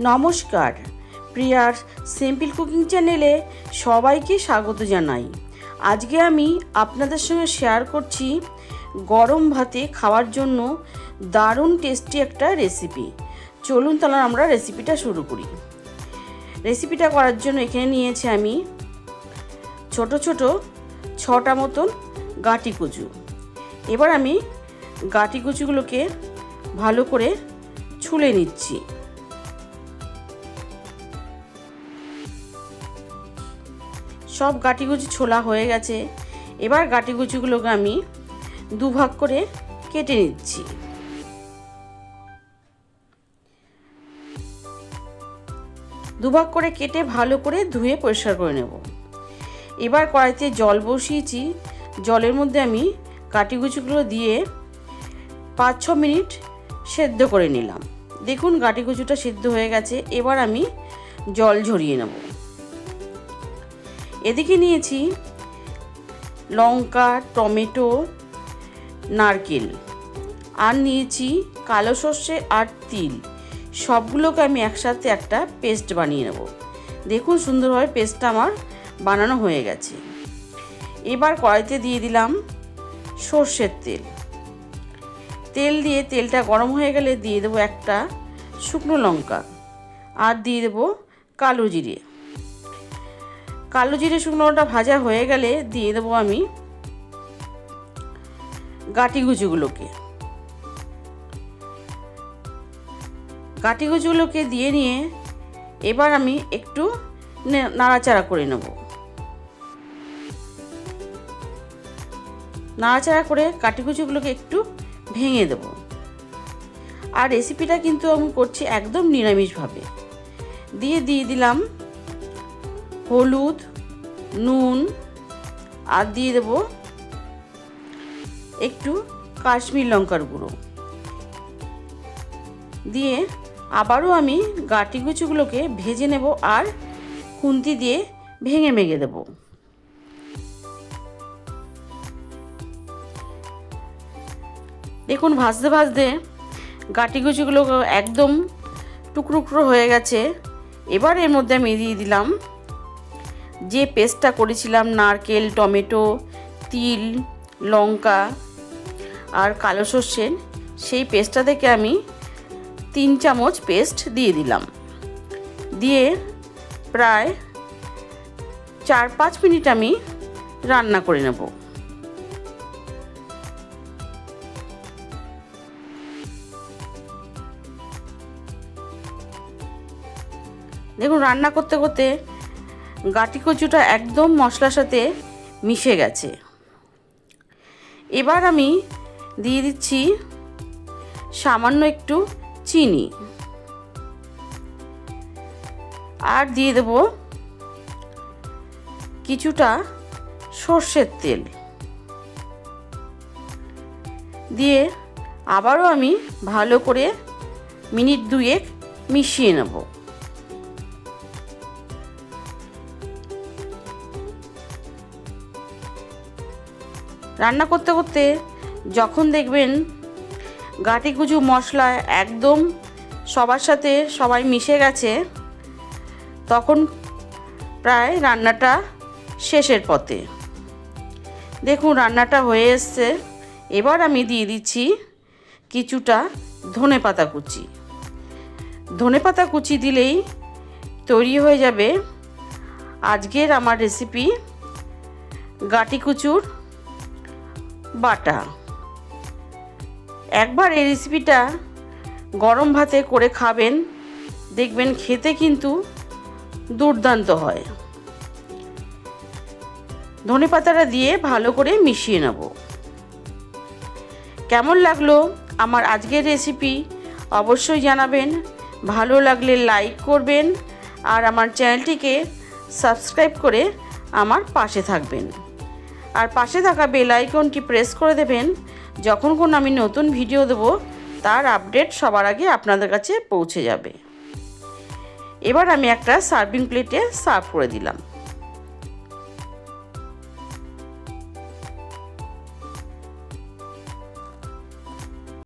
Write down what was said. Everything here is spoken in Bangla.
নমস্কার। প্রিয়ার সিম্পল কুকিং চ্যানেলে সবাইকে স্বাগত জানাই। আজকে আমি আপনাদের সঙ্গে শেয়ার করছি গরম ভাতে খাওয়ার জন্য দারুণ টেস্টি একটা রেসিপি। চলুন তাহলে আমরা রেসিপিটা শুরু করি। রেসিপিটা করার জন্য এখানে নিয়েছি আমি ছোট ছোট ছটা মতন গাঁটি কচু। এবার আমি গাঁটি কচুগুলোকে ভালো করে ছুলে নিচ্ছি। সব গাঁটিগুচি ছোলা হয়ে গেছে। এবার গাঁটিগুচিগুলোকে আমি দুভাগ করে কেটে নিচ্ছি। দুভাগ করে কেটে ভালো করে ধুয়ে পরিষ্কার করে নেব। এবার কড়াইতে জল বসিয়েছি। জলের মধ্যে আমি কাটিগুচিগুলো দিয়ে পাঁচ ছ মিনিট সেদ্ধ করে নিলাম। দেখুন গাটিগুচুটা সিদ্ধ হয়ে গেছে। এবার আমি জল ঝরিয়ে নেব। এদিকে নিয়েছি লঙ্কা, টমেটো, নারকেল। আর নিয়েছি কালো সর্ষে আর তিল। সবগুলোকে আমি একসাথে একটা পেস্ট বানিয়ে নেব। দেখুন সুন্দরভাবে পেস্টটা আমার বানানো হয়ে গেছে। এবার কড়াইতে দিয়ে দিলাম সর্ষের তেল। তেল দিয়ে তেলটা গরম হয়ে গেলে দিয়ে দেবো একটা শুকনো লঙ্কা। আর দিয়ে দেবো কালো জিরে। কালো জিরে শুকনোটা ভাজা হয়ে গেলে দিয়ে দেবো আমি গাটিগুচিগুলোকে গাটিগুচিগুলোকে দিয়ে নিয়ে এবার আমি একটু নাড়াচাড়া করে নেব। নাড়াচাড়া করে কাটিকুচিগুলোকে একটু ভেঙে দেব। আর রেসিপিটা কিন্তু আমি করছি একদম নিরামিষভাবে। দিয়ে দিয়ে দিলাম হলুদ নুন আর দিয়ে দেব একটু কাশ্মীর লঙ্কার গুঁড়ো। দিয়ে আবারও আমি গাটিগুচিগুলোকে ভেজে নেব আর খুন্তি দিয়ে ভেঙে মেগে দেব। দেখুন ভাজতে ভাজতে গাটিগুচিগুলো একদম টুকরো টুকরো হয়ে গেছে। এবার এর মধ্যে আমি দিয়ে দিলাম যে পেস্টটা করেছিলাম, নারকেল, টমেটো, তিল, লঙ্কা আর কালো সর্ষের সেই পেস্টটা থেকে আমি তিন চামচ পেস্ট দিয়ে দিলাম। দিয়ে প্রায় চার পাঁচ মিনিট আমি রান্না করে নেব। দেখুন, রান্না করতে করতে গাটি কচুটা একদম মশলার সাথে মিশে গেছে। এবার আমি দিয়ে দিচ্ছি সামান্য একটু চিনি। আর দিয়ে দেব কিছুটা সর্ষের তেল। দিয়ে আবারও আমি ভালো করে মিনিট দুয়েক মিশিয়ে নেব। রান্না করতে করতে যখন দেখবেন গাটি কুচু মশলা একদম সবার সাথে সবাই মিশে গেছে, তখন প্রায় রান্নাটা শেষের পথে। দেখুন, রান্নাটা হয়ে এসছে। এবার আমি দিয়ে দিচ্ছি কিছুটা ধনে পাতা কুচি। ধনে পাতা কুচি দিলেই তৈরি হয়ে যাবে আজকের আমার রেসিপি গাটি কুচুর বাটা। একবার এই রেসিপিটা গরম ভাতে করে খাবেন, দেখবেন খেতে কিন্তু দুর্দান্ত হয়। ধনে পাতাটা দিয়ে ভালো করে মিশিয়ে নেব। কেমন লাগল আমার আজকের রেসিপি অবশ্যই জানাবেন। ভালো লাগলে লাইক করবেন আর আমার চ্যানেলটিকে সাবস্ক্রাইব করে আমার পাশে থাকবেন। আর পাশে থাকা বেল আইকনটি প্রেস করে দেবেন। যখন কোন আমি নতুন ভিডিও দেব, তার আপডেট সবার আগে আপনাদের কাছে পৌঁছে যাবে। এবার আমি একটা সার্ভিং প্লেটে সার্ভ করে দিলাম।